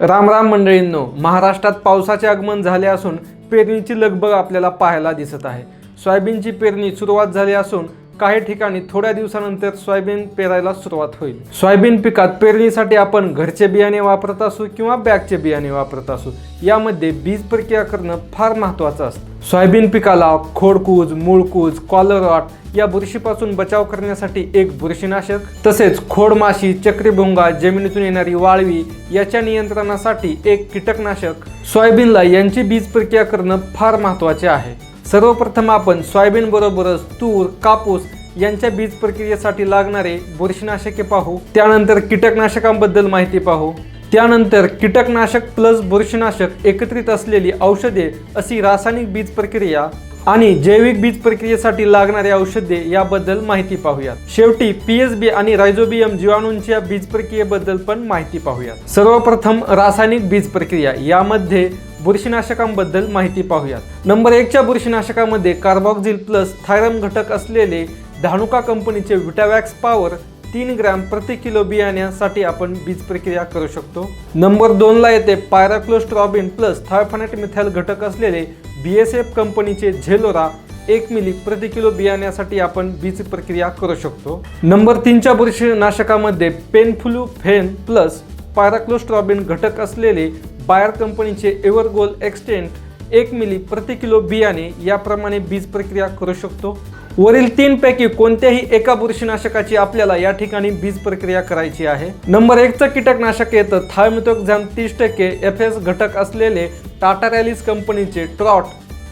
राम राम मंडळींनो महाराष्ट्रात पावसाचे आगमन झाले असून पेरणीची लगबग आपल्याला पाहायला दिसत आहे. सोयाबीनची पेरणी सुरुवात झाली असून काही ठिकाणी थोड्या दिवसानंतर सोयाबीन पेरायला सुरुवात होईल. सोयाबीन पिकात पेरणीसाठी आपण घरचे बियाणे वापरत असू किंवा बॅगचे बियाणे वापरत असू यामध्ये बीज प्रक्रिया करणं फार महत्त्वाचं असतं. सोयाबीन पिकाला खोडकूज मूळकूज कॉलरॉट या बुरशीपासून बचाव करण्यासाठी एक बुरशीनाशक तसेच खोडमाशी चक्रीभुंगा जमिनीतून येणारी वाळवी याच्या नियंत्रणासाठी एक कीटकनाशक. सोयाबीनला यांची बीज प्रक्रिया करणं फार महत्त्वाचे आहे. सर्वप्रथम आपण सोयाबीन बरोबरच तूर कापूस यांच्या बीज प्रक्रियेसाठी लागणारे बुरशीनाशके पाहू. त्यानंतर कीटकनाशकांबद्दल माहिती पाहू. त्यानंतर कीटकनाशक प्लस बुरशीनाशक एकत्रित असलेली औषधे अशी रासायनिक बीज प्रक्रिया आणि जैविक बीज प्रक्रियेसाठी लागणारे औषधे याबद्दल माहिती पाहूयात. शेवटी पीएसबी आणि रायझोबियम जीवाणूंच्या बीज प्रक्रियेबद्दल पण माहिती पाहूयात. सर्वप्रथम रासायनिक बीज प्रक्रिया. यामध्ये बुरशीनाशकांबद्दल माहिती पाहूयात. नंबर एकच्या बुरशीनाशकामध्ये कार्बॉक्झिल प्लस थायरम घटक असलेले धानुका कंपनीचे विटावॅक्स पॉवर तीन ग्रॅम प्रति किलो बियाण्यासाठी आपण बीज प्रक्रिया करू शकतो. नंबर दोनला येते पायराक्लोस्ट्रॉबिन प्लस थायफानेट मिथाइल घटक असलेले बी एस एफ कंपनीचे झेलोरा एक मिली प्रति किलो बियाण्यासाठी आपण बीज प्रक्रिया करू शकतो. नंबर तीनच्या बुरशीनाशकामध्ये पेनफ्लू फेन प्लस पायराक्लोस्ट्रॉबिन घटक असलेले बायर कंपनीचे एव्हरगोल एक्सटेंट एक मिली प्रति किलो बियाणे याप्रमाणे बीज प्रक्रिया करू शकतो. वरील तीन पैकी कोणत्याही एका बुरशीनाशकाची आपल्याला या ठिकाणी बीज प्रक्रिया करायची आहे. नंबर एकचं कीटकनाशक येतं. थायमिथोक्झॅम तीस टक्के एफ एस घटक असलेले टाटा रॅलिस कंपनीचे ट्रॉट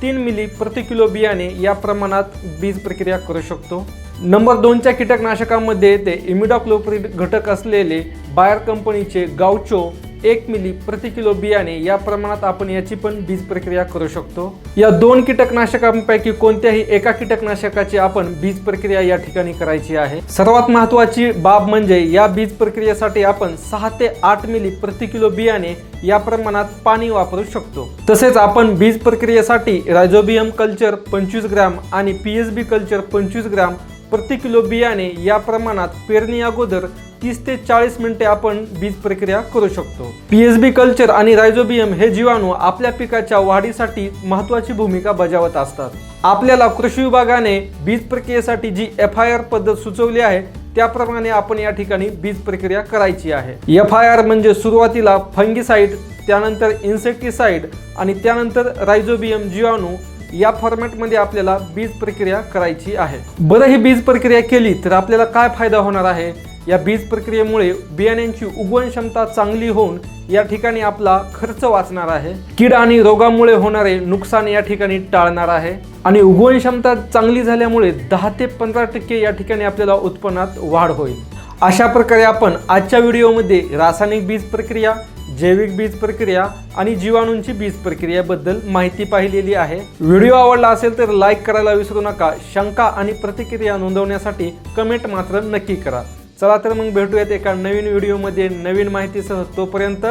तीन मिली प्रति किलो बियाणे या प्रमाणात बीज प्रक्रिया करू शकतो. नंबर दोनच्या कीटकनाशकामध्ये येते. इमिडॉक्लोप्रिड घटक असलेले बायर कंपनीचे गावचो एक मिली प्रति किलो बियाणे या प्रमाणात आपण याची पण बीज प्रक्रिया करू शकतो. या दोन कीटकनाशकांपैकी कोणत्याही एका कीटकनाशकाची आपण बीज प्रक्रिया या ठिकाणी करायची आहे. सर्वात महत्वाची बाब म्हणजे या बीज प्रक्रियेसाठी आपण सहा ते आठ मिली प्रति किलो बियाणे या प्रमाणात पाणी वापरू शकतो. तसेच आपण बीज प्रक्रियेसाठी रायझोबियम कल्चर पंचवीस ग्रॅम आणि पीएसबी कल्चर पंचवीस ग्रॅम प्रति किलो बियाणे या प्रमाणात पेरणी अगोदर तीस ते चाळीस मिनिटे आपण बीज प्रक्रिया करू शकतो. पीएसबी कल्चर आणि रायझोबियम हे जीवाणू आपल्या पिकाच्या वाढीसाठी महत्वाची भूमिका बजावत असतात. आपल्याला कृषी विभागाने बीज प्रक्रियेसाठी जी एफ आय आर पद्धत सुचवली आहे त्याप्रमाणे आपण या ठिकाणी बीज प्रक्रिया करायची आहे. एफ आय आर म्हणजे सुरुवातीला फंगिसाईड त्यानंतर इन्सेक्टिसाईड आणि त्यानंतर रायझोबियम जीवाणू या फॉर्मॅटमध्ये आपल्याला बीज प्रक्रिया करायची आहे. बरं ही बीज प्रक्रिया केली तर आपल्याला काय फायदा होणार आहे? या बीज प्रक्रियेमुळे बियाण्यांची उगवण क्षमता चांगली होऊन या ठिकाणी आपला खर्च वाचणार आहे. कीड आणि रोगामुळे होणारे नुकसान या ठिकाणी टाळणार आहे. आणि उगवण क्षमता चांगली झाल्यामुळे दहा ते पंधरा टक्के या ठिकाणी आपल्याला उत्पन्नात वाढ होईल. अशा प्रकारे आपण आजच्या व्हिडिओमध्ये रासायनिक बीज प्रक्रिया जैविक बीज प्रक्रिया आणि जीवाणूंची बीज प्रक्रियाबद्दल माहिती पाहिलेली आहे. व्हिडिओ आवडला असेल तर लाईक करायला विसरू नका. शंका आणि प्रतिक्रिया नोंदवण्यासाठी कमेंट मात्र नक्की करा. चला तर मग भेटूयात एका नवीन व्हिडिओमध्ये. नवीन माहितीसह तोपर्यंत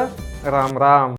राम राम.